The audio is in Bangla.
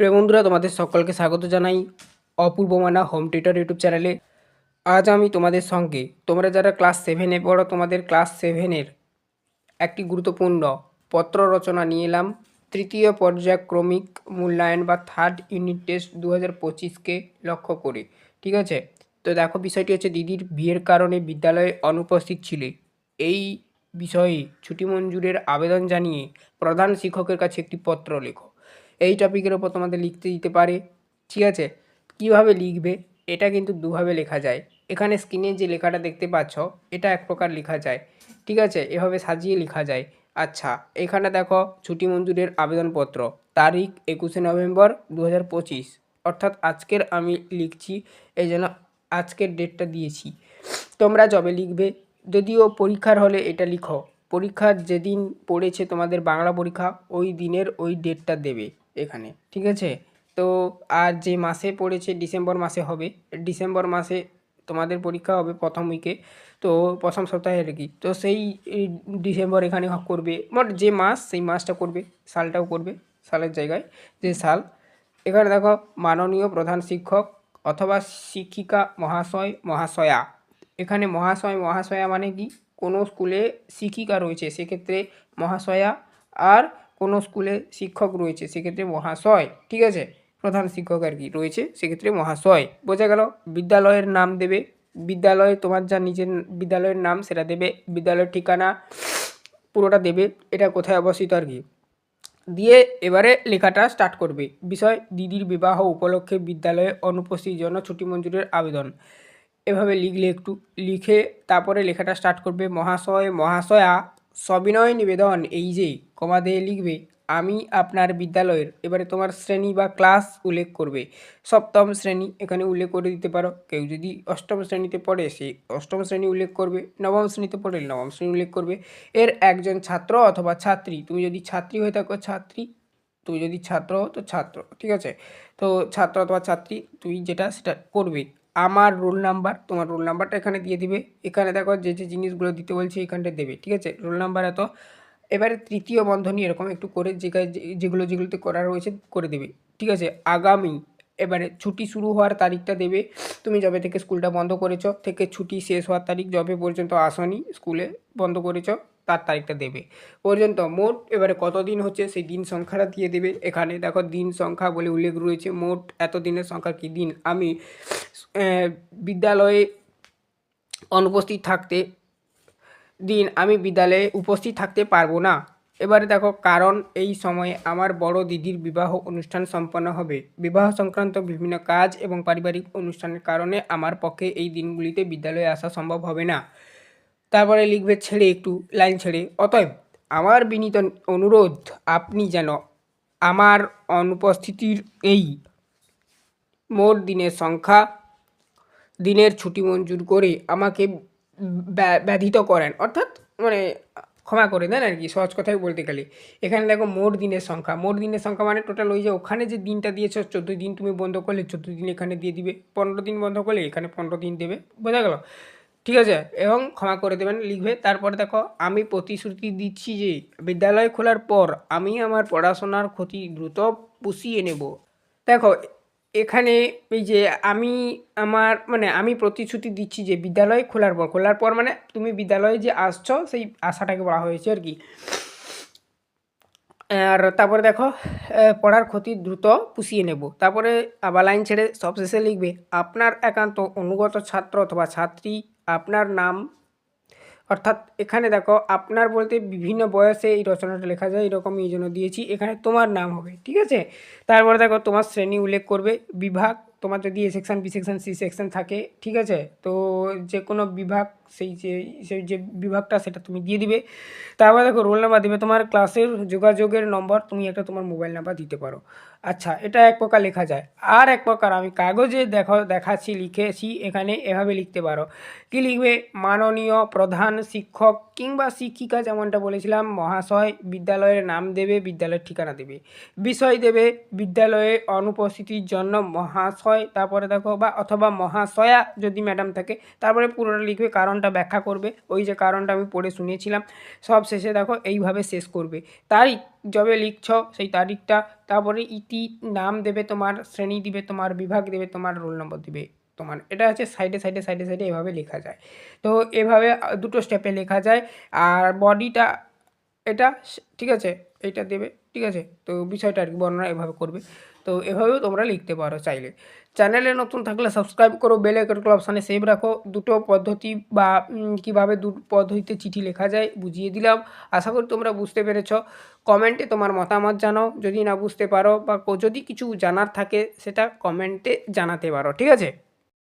প্রিয় বন্ধুরা, তোমাদের সকলকে স্বাগত জানাই অপূর্ব মানা হোম টিউটর ইউটিউব চ্যানেলে। আজ আমি তোমাদের সঙ্গে, তোমরা যারা ক্লাস সেভেনে পড়ো, তোমাদের ক্লাস সেভেনের একটি গুরুত্বপূর্ণ পত্র রচনা নিয়ে এলাম। তৃতীয় পর্যায়ক্রমিক মূল্যায়ন বা থার্ড ইউনিট টেস্ট দু হাজার পঁচিশকে লক্ষ্য করে, ঠিক আছে? তো দেখো, বিষয়টি হচ্ছে দিদির বিয়ের কারণে বিদ্যালয়ে অনুপস্থিত ছিলে। এই বিষয়ে ছুটি মঞ্জুরের আবেদন জানিয়ে প্রধান শিক্ষকের কাছে একটি পত্র লেখো। এই টপিকের ওপর তোমাদের লিখতে দিতে পারে, ঠিক আছে? কীভাবে লিখবে? এটা কিন্তু দুভাবে লেখা যায়। এখানে স্ক্রিনে যে লেখাটা দেখতে পাচ্ছ, এটা এক প্রকার লেখা যায়, ঠিক আছে? এভাবে সাজিয়ে লেখা যায়। আচ্ছা এখানে দেখো ছুটি মঞ্জুরের আবেদনপত্র, তারিখ একুশে নভেম্বর দু হাজার পঁচিশ। অর্থাৎ আজকের আমি লিখছি, এই জন্য আজকের ডেটটা দিয়েছি। তোমরা যবে লিখবে, যদিও পরীক্ষার হলে এটা লিখো। পরীক্ষার যেদিন পড়েছে তোমাদের বাংলা পরীক্ষা, ওই দিনের ওই ডেটটা দেবে। এখানে, ঠিক আছে? তো আর যে মাসে পড়েছে ডিসেম্বর মাসে হবে, ডিসেম্বর মাসে তোমাদের পরীক্ষা হবে প্রথম উইকে, তো প্রথম সপ্তাহে আর কি। তো সেই ডিসেম্বর এখানে করবে মোট যে মাস সেই মাসটা করবে, সালটাও করবে, সালের জায়গায়, যে সাল। এখানে দেখো, মাননীয় প্রধান শিক্ষক অথবা শিক্ষিকা মহাশয়, মহাশয়া। এখানে মহাশয়, মহাশয়া মানে কি? কোনো স্কুলে শিক্ষিকা রয়েছে, সেক্ষেত্রে মহাশয়া আর কোনো স্কুলে শিক্ষক রয়েছে, সেক্ষেত্রে মহাশয়, ঠিক আছে? প্রধান শিক্ষক আর কি রয়েছে, সেক্ষেত্রে মহাশয়। বোঝা গেল? বিদ্যালয়ের নাম দেবে। বিদ্যালয়ে তোমার যা নিজের বিদ্যালয়ের নাম, সেটা দেবে। বিদ্যালয়ের ঠিকানা পুরোটা দেবে। এটা কোথায় অবস্থিত আর কি? দিয়ে এবারে লেখাটা স্টার্ট করবে। বিষয়, দিদির বিবাহ উপলক্ষে বিদ্যালয়ে অনুপস্থিতির জন্য ছুটি মঞ্জুরের আবেদন। এভাবে লিখলে একটু, লিখে তারপরে লেখাটা স্টার্ট করবে মহাশয়, মহাশয়া। সবিনয় নিবেদন, এই যে কমা দিয়ে লিখবে, আমি আপনার বিদ্যালয়ের এবারে তোমার শ্রেণি বা ক্লাস উল্লেখ করবে। সপ্তম শ্রেণি, এখানে উল্লেখ করে দিতে পারো। কেউ যদি অষ্টম শ্রেণীতে পড়ে, সে অষ্টম শ্রেণি উল্লেখ করবে, নবম শ্রেণীতে পড়ে, নবম শ্রেণি উল্লেখ করবে। এর একজন ছাত্র অথবা ছাত্রী, তুমি যদি ছাত্রী হয়ে থাকো, ছাত্রী, তুমি যদি ছাত্র তো ছাত্র, ঠিক আছে? তো ছাত্র অথবা ছাত্রী তুই যেটা, সেটা করবে। আমার রোল নাম্বার তোমার রোল নাম্বারটা এখানে দিয়ে দিবে। এখানে দেখো যে যে জিনিসগুলো দিতে বলছে, এখানটা দেবে, ঠিক আছে? রোল নাম্বার এত। এবারে তৃতীয় বন্ধনী এরকম একটু করে যে, যেগুলো, যেগুলোতে করা রয়েছে, করে দেবে, ঠিক আছে? আগামী, এবারে ছুটি শুরু হওয়ার তারিখটা দেবে। তুমি যবে থেকে স্কুলটা বন্ধ করেছ, থেকে ছুটি শেষ হওয়ার তারিখ যবে পর্যন্ত আসনি, স্কুলে বন্ধ করেছ তার তারিখটা দেবে। পর্যন্ত মোট এবারে কত দিন হচ্ছে সেই দিন সংখ্যাটা দিয়ে দেবে। এখানে দেখো দিন সংখ্যা বলে উল্লেখ রয়েছে। মোট এত দিনের সংখ্যা কি দিন? আমি বিদ্যালয়ে অনুপস্থিত থাকতে দিন আমি বিদ্যালয়ে উপস্থিত থাকতে পারব না। এবারে দেখো কারণ এই সময়ে আমার বড় দিদির বিবাহ অনুষ্ঠান সম্পন্ন হবে। বিবাহ সংক্রান্ত বিভিন্ন কাজ এবং পারিবারিক অনুষ্ঠানের কারণে আমার পক্ষে এই দিনগুলিতে বিদ্যালয়ে আসা সম্ভব হবে না। তারপরে লিখবে ছেড়ে একটু লাইন ছেড়ে। অতএব আমার বিনীত অনুরোধ, আপনি যেন আমার অনুপস্থিতির এই মোট দিনের সংখ্যা, দিনের ছুটি মঞ্জুর করে আমাকে ব্যা- ব্যথিত করেন। অর্থাৎ মানে ক্ষমা করে দেন আর কি, সহজ কথাই বলতে গেলে। এখানে দেখো মোট দিনের সংখ্যা। মোট দিনের সংখ্যা মানে টোটাল ওই যে ওখানে যে দিনটা দিয়েছ, চোদ্দ দিন তুমি বন্ধ করলে, চোদ্দ দিন এখানে দিয়ে দিবে, পনেরো দিন বন্ধ করলে এখানে পনেরো দিন দেবে। বোঝা গেল? ঠিক আছে? এবং ক্ষমা করে দেবেন, লিখবে। তারপরে দেখো, আমি প্রতিশ্রুতি দিচ্ছি যে, বিদ্যালয় খোলার পর আমি আমার পড়াশোনার ক্ষতি দ্রুত পুষিয়ে নেব। দেখো, এখানে এই যে আমি আমার মানে আমি প্রতিশ্রুতি দিচ্ছি যে, বিদ্যালয় খোলার পর খোলার পর মানে তুমি বিদ্যালয়ে যে আসছো, সেই আশাটাকে বলা হয়েছে আর কি। আর তারপরে দেখো পড়ার ক্ষতি দ্রুত পুষিয়ে নেব। তারপরে আবার লাইন ছেড়ে সবশেষে লিখবে, আপনার একান্ত অনুগত ছাত্র অথবা ছাত্রী আপনার নাম, অর্থাৎ এখানে দেখো আপনার বলতে বিভিন্ন বয়সে এই রচনাটা লেখা যায় এরকম এই জন্য দিয়েছি। এখানে তোমার নাম হবে, ঠিক আছে? তারপরে দেখো তোমার শ্রেণি উল্লেখ করবে, বিভাগ তোমার যদি A section B section C section থাকে, ঠিক আছে? তো যে কোনো বিভাগ, সেই যে সেই যে বিভাগটা, সেটা তুমি দিয়ে দিবে। তারপরে দেখো রোল নাম্বার দিবে তোমার ক্লাসের যোগাযোগের নম্বর তুমি একটা তোমার মোবাইল নাম্বার দিতে পারো। আচ্ছা এটা এক প্রকার লেখা যায়। আর এক প্রকার, আমি কাগজে দেখো, দেখাচ্ছি, লিখেছি, এখানে এভাবে লিখতে পারো। কি লিখবে? মাননীয় প্রধান শিক্ষক কিংবা শিক্ষিকা, যেমনটা বলেছিলাম, মহাশয়, বিদ্যালয়ের নাম দেবে, বিদ্যালয়ের ঠিকানা দেবে। বিষয় দেবে, বিদ্যালয়ে অনুপস্থিতির জন্য মহাশয় মহাশয় তারপরে দেখো, বা অথবা মহাশয়া যদি ম্যাডাম থাকে, তারপরে পুরোটা লিখবে, কারণটা ব্যাখ্যা করবে। ওই যে কারণটা আমি পড়ে শুনিয়েছিলাম সব শেষে দেখো, এইভাবে শেষ করবে। তারিখ, যবে লিখছ, সেই তারিখটা, তারপরে ইতি, নাম দেবে তোমার, শ্রেণি দিবে তোমার, বিভাগ দেবে তোমার রোল নম্বর দিবে তোমার। এটা হচ্ছে সাইডে সাইডে সাইডে সাইডে এভাবে লেখা যায়। তো এভাবে দুটো স্টেপে লেখা যায়। আর বডিটা এটা, ঠিক আছে এইটা দেবে। ঠিক আছে? তো বিষয়টা আর কি বর্ণনা এভাবে করবে। তো এভাবেও তোমরা লিখতে পারো চাইলে। চ্যানেলে নতুন থাকলে সাবস্ক্রাইব করো বেল আইকনগুলো অপশানে সেভ রাখো। দুটো পদ্ধতি বা কীভাবে দু পদ্ধতিতে চিঠি লেখা যায় বুঝিয়ে দিলাম। আশা করি তোমরা বুঝতে পেরেছ। কমেন্টে তোমার মতামত জানাও। যদি না বুঝতে পারো বা যদি কিছু জানার থাকে সেটা কমেন্টে জানাতে পারো। ঠিক আছে?